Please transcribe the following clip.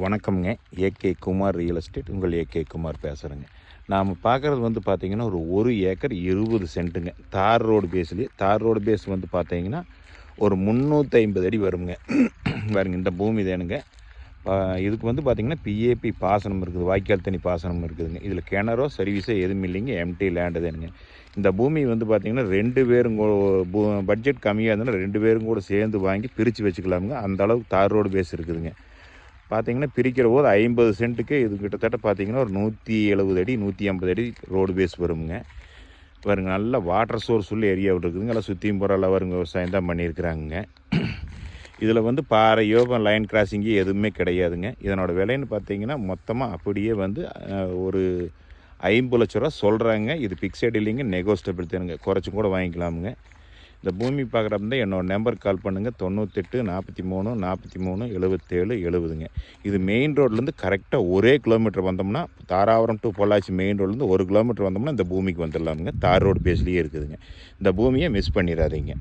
வணக்கம்ங்க. A K Kumar real estate. உங்கள் A K Kumar பேசுகிறேங்க நாம் பார்க்குறது வந்து பார்த்திங்கன்னா ஒரு ஒரு ஏக்கர் இருபது சென்ட்டுங்க. தார் ரோடு பேஸ்லேயே தார் ரோடு பேஸ் வந்து பார்த்தீங்கன்னா ஒரு முந்நூற்றி ஐம்பது அடி வருங்க. பாருங்க இந்த பூமி தேனுங்க. பா- இதுக்கு வந்து பார்த்திங்கன்னா பிஏபி பாசனம் இருக்குது. வாய்க்கால் தண்ணி பாசனம் இருக்குதுங்க. இதில் கிணறோ சர்வீஸோ எதுவும் இல்லைங்க. எம்டி லேண்டு தானுங்க. இந்த பூமி வந்து பார்த்திங்கன்னா ரெண்டு பேரும் பூ- பட்ஜெட் கம்மியாக இருந்தாலும் ரெண்டு பேரும் கூட சேர்ந்து வாங்கி பிரித்து வச்சுக்கலாமுங்க. அந்த அளவுக்கு தார் ரோடு பேஸ் இருக்குதுங்க. பார்த்தீங்கன்னா பிரிக்கிற போது ஐம்பது சென்ட்டுக்கு இது கிட்டத்தட்ட பார்த்தீங்கன்னா ஒரு நூற்றி எழுபது அடி நூற்றி ஐம்பது அடி ரோடு பேஸ் வருங்க. பாருங்க நல்ல வாட்டர் சோர்ஸ் உள்ள ஏரியா இருக்குதுங்க. எல்லாம் சுற்றியும் போகிற வருங்க. விவசாயம் தான் பண்ணியிருக்கிறாங்க இதில் வந்து பாறையோ லைன் கிராசிங்கோ எதுவுமே கிடையாதுங்க. இதனோட விலைன்னு பார்த்தீங்கன்னா மொத்தமாக அப்படியே வந்து ஒரு ஐம்பது லட்ச ரூபா சொல்கிறாங்க இது பிக்சட் இல்லைங்க நெகோஸ்டபிள் தானுங்க. குறைச்சும் கூட வாங்கிக்கலாமுங்க. இந்த பூமி பார்க்குறப்ப என்னோட நம்பர் கால் பண்ணுங்கள் தொண்ணூத்தெட்டு நாற்பத்தி மூணு நாற்பத்தி மூணு எழுபத்தேழு எழுபதுங்க இது மெயின் ரோட்லேருந்து கரெக்டாக ஒரே கிலோமீட்டர் வந்தோம்னா தாராபுரம் டு பொள்ளாச்சி மெயின் ரோட்லேருந்து ஒரு கிலோமீட்டர் வந்தோம்னா இந்த பூமிக்கு வந்துடலாமுங்க. தார் ரோடு பேஸ்லேயே இருக்குதுங்க. இந்த பூமியை மிஸ் பண்ணிடாதீங்க.